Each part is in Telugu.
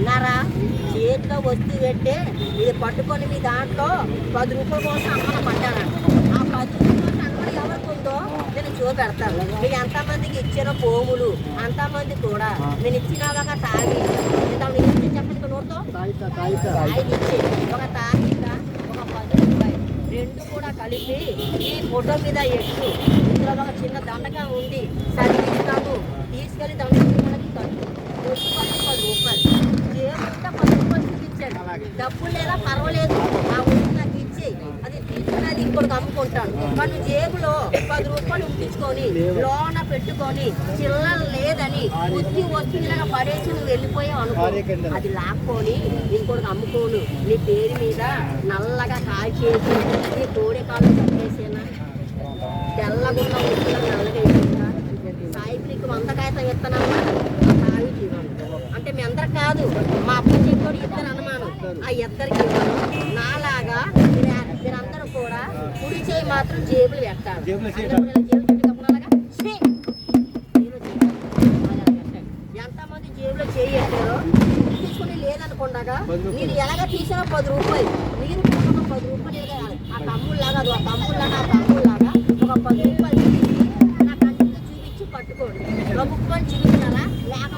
విన్నారా చేతిలో వస్తువు పెట్టే ఇది పట్టుకొని మీ దాంట్లో పది రూపాయల కోసం అమ్మన పడ్డానంట ఆ పది రూపాయల సంగతి ఎవరికి ఉందో నేను చూపెడతాను. మీరు ఎంతమందికి ఇచ్చారో పోములు అంతమంది కూడా. నేను ఇచ్చిన ఒక తాగి చెప్పండి ఇచ్చి ఒక రూపాయలు రెండు కూడా కలిపి ఈ ఫోటో మీద ఎట్టు ఇందులో ఒక చిన్న దండగా ఉంది చదివిస్తాను తీసుకెళ్ళి దండకి కట్టు. పది రూపాయలు. జేబుంటే పది రూపాయలు చూపించాడు. డబ్బులు లేదా పర్వాలేదు ఆ ఉండి నాకు ఇచ్చి అది తీసుకునేది ఇంకోటి కానీ జేబులో పది రూపాయలు ఉంపించుకొని లోన పెట్టుకొని చిల్లర లేదని బుద్ధి వచ్చిందిలాగా పడేసి నువ్వు వెళ్ళిపోయావు అనుకో. అది లాక్కొని ఇంకోటి అమ్ముకోను. నీ పేరు మీద నల్లగా కాల్చేసి నీ కోడి కాళ్ళు కట్టేసేనా? తెల్లగున్న ముక్కలు నల్లగా వేసేనా? సాయిబ్రికి వంద కాగితం ఇస్తానమ్మా అంటే మీ అందరు కాదు మా అప్ప చెప్పాడు ఇద్దరు అనుమానం ఆ ఇద్దరికి ఇవ్వను నాలాగా మీరు- మీరందరూ కూడా కుడి చేయి మాత్రం జేబులు పెట్టాలి. ఎంతమంది జేబులో తీసుకుని లేదనుకుండగా మీరు ఎలాగ తీసినా పది రూపాయలు. మీరు ఒక పది రూపాయలు. ఆ తమ్ముళ్ళలాగా అది ఆ తమ్ముళ్ళలాగా ఆ తమ్ముళ్ళలాగా ఒక పది రూపాయలు తీసి నా కంటితో చూపించి పట్టుకోండి. ప్రభుత్వం చూపించారా లేక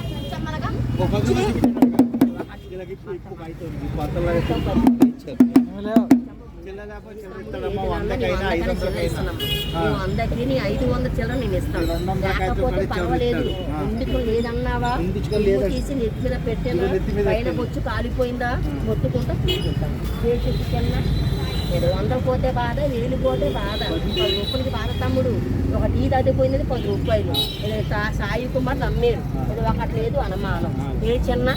అందరికి ఐదు వందల చిల్లర నేను ఇస్తాను. లేకపోతే పర్వాలేదు. ఆ. ఇందుకు లేదన్నావా. తీసి నెత్తి మీద పెట్టేనా? పైన. బొచ్చు కాలిపోయిందా? మొత్తుకుంటా చేసిన్నా ఇరవై వందలు పోతే బాధ వేలు పోతే బాధ పది రూపాయలకి బాధ తమ్ముడు. ఒక టీ తగ్గిపోయినది పది రూపాయలు. సాయి కుమార్ నమ్మారు ఇది ఒకటి లేదు అనుమానం. ఏ చిన్న?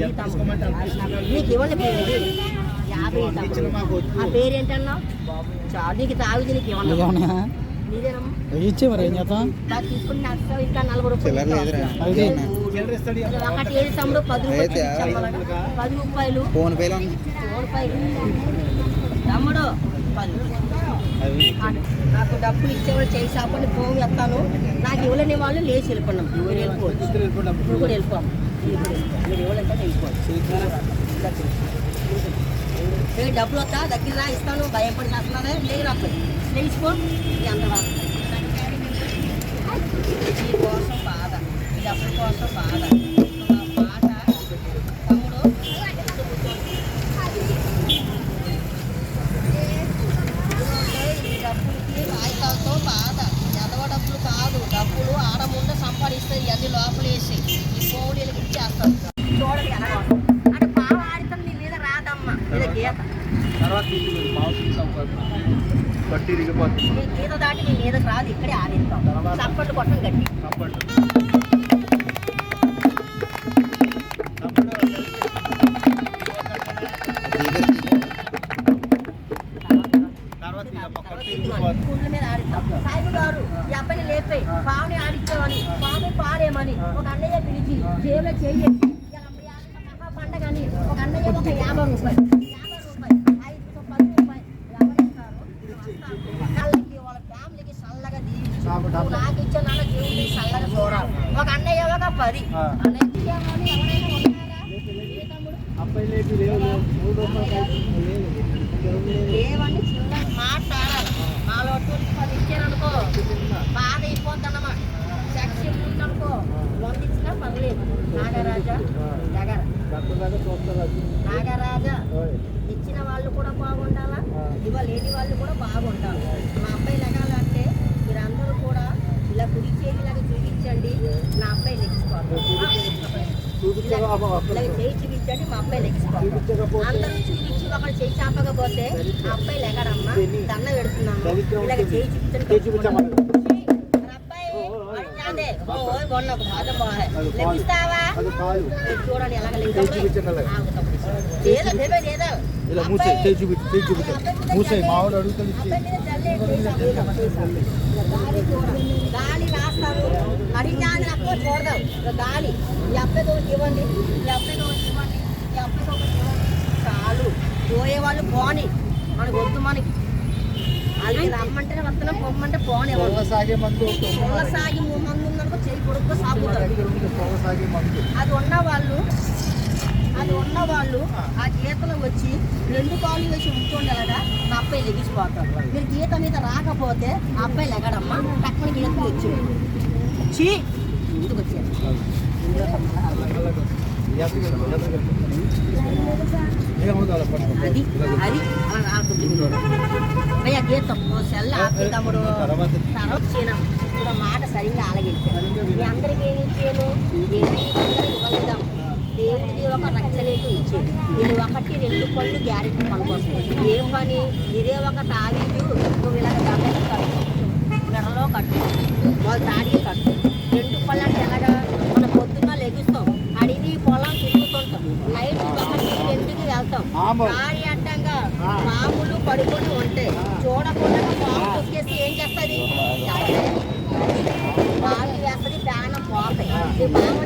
ఈ తమ్ముడు. నీకు ఇవ్వండి పేరు. యాభై. ఆ పేరేంటన్నావు చాలు నీకు తాగుది నీకు నీదేనమ్మా? ఇచ్చే మరి ఏం చేద్దాం ఒకటి ఏది తమ్ముడు పది రూపాయలు. పది రూపాయలు. తమ్ముడు పది నాకు డబ్బులు ఇచ్చేవాళ్ళు చేయి షాపుని ఫోన్ చేస్తాను నాకు ఇవ్వలేని వాళ్ళు లేచి వెళ్ళిపోయినాం మీరు వెళ్ళిపోవచ్చు. ఇప్పుడు కూడా వెళ్ళిపోం ఇప్పుడు మీరు ఇవ్వాలంటే వెళ్ళిపోవచ్చు. ఏ డబ్బులు వస్తా దగ్గర రా ఇస్తాను. భయపడి చేస్తున్నారే? లేదు రాదు లేచిపో. ఇది అంత బాధ. ఈ కోసం బాధ. ఈ డబ్బుల కోసం బాధ. పట్టి ఇరిగిపోతుంది గీత దాటి మీదకి రాదు ఇక్కడే ఆడిస్తాం చప్పట్లు కొట్టం గట్టి. మీద ఆడిస్తాం సాయిబు గారు ఈ అబ్బాయిని లేపే పావుని ఆడిచ్చామని పాము పాడేమని ఒక అన్నయ్య పిలిచి జేబులో అని ఒక అన్నయ్య ఒక యాభై రూపాయలు. పది. చిన్న మాట్లాడాలి. పది ఇచ్చారనుకో బాధ అయిపోద్దన్నమాట. సెక్షన్ ఉందనుకో వంద ఇచ్చినా పర్లేదు. నాగరాజా ఇచ్చిన వాళ్ళు కూడా బాగుండాలా? ఇవాళ లేని వాళ్ళు కూడా బాగుండాలి? మా అబ్బాయి కుడి చేతిలాగా చూపించండి. నా అబ్బాయి లెక్కిపోతారు ఇలా చేయి చూపించండి మా అబ్బాయి లెక్కిపోతారు అందరూ చూపించి ఒకళ్ళు చేయి చాపకపోతే ఆ అబ్బాయి లెగడమ్మా దండ పెడుతున్నాము. ఇలాగ చేయి చూపించండి. మొన్న ఒక లెక్కిస్తావా చూడండి ఎలాగ ఇలా మూసే చేయి చూపించు చేయి మూసే మావాడు అడుగుతాడు గాలి చూడదాం ఇక గాలి ఈ అబ్బాయికి ఇవ్వండి. ఈ అబ్బాయికి ఇవ్వండి ఈ అబ్బాయికి ఇవ్వండి. చాలు. పోయే వాళ్ళు పోని. మనకు వద్దు మనకి. రమ్మంటే వస్తున్నాం పొమ్మంటే పొగ సాగే మందు. పొల సాగి మందు ఉందనుకో చెయ్యి కొడుకు సాగుతారు పొగ అది ఉన్న వాళ్ళు అది ఉన్న వాళ్ళు ఆ గీతలో వచ్చి రెండు కాళ్ళు వేసి ఉంచుకోండి అలాగా మా అబ్బాయి లెగిసిపోతారు మీరు గీత మీద రాకపోతే ఆ అబ్బాయి లెగడమ్మా టక్కున గీత వచ్చి చీ ఇంటికి వచ్చారు అది గీతం సెల్ ఆపి తమ్ముడు తర్వాత తర్వాత చేయడం ఇప్పుడు మాట సరిగ్గా ఆలగించాను మీ అందరికీ ఏమి ఇచ్చాను ఏమి ఇవ్వలేదాం దేవుడికి ఒక రక్షలేటు ఇచ్చేది ఇది ఒకటి రెండు పళ్ళు గ్యారెంటీ పనికొస్తాయి ఏం పని ఇదే ఒక తాగేదు నువ్వు ఇలాగ దండకి కట్టు గడలో కట్టు వాళ్ళు తాడి కట్టు రెండు పళ్ళు అంటే ఎలాగా మన పొద్దున్న లెగుస్తాం అడిగి పొలం తిరుగుతుంటాం నైట్ ఒకటి రెండుకి వెళ్తాం ఆమో. దారి అడ్డంగా పాములు పడుకొని ఉంటాయి చూడకుండా పాము తొక్కేసి ఏం చేస్తుంది? పాలు వేస్తుంది ప్రాణం ఈ పాము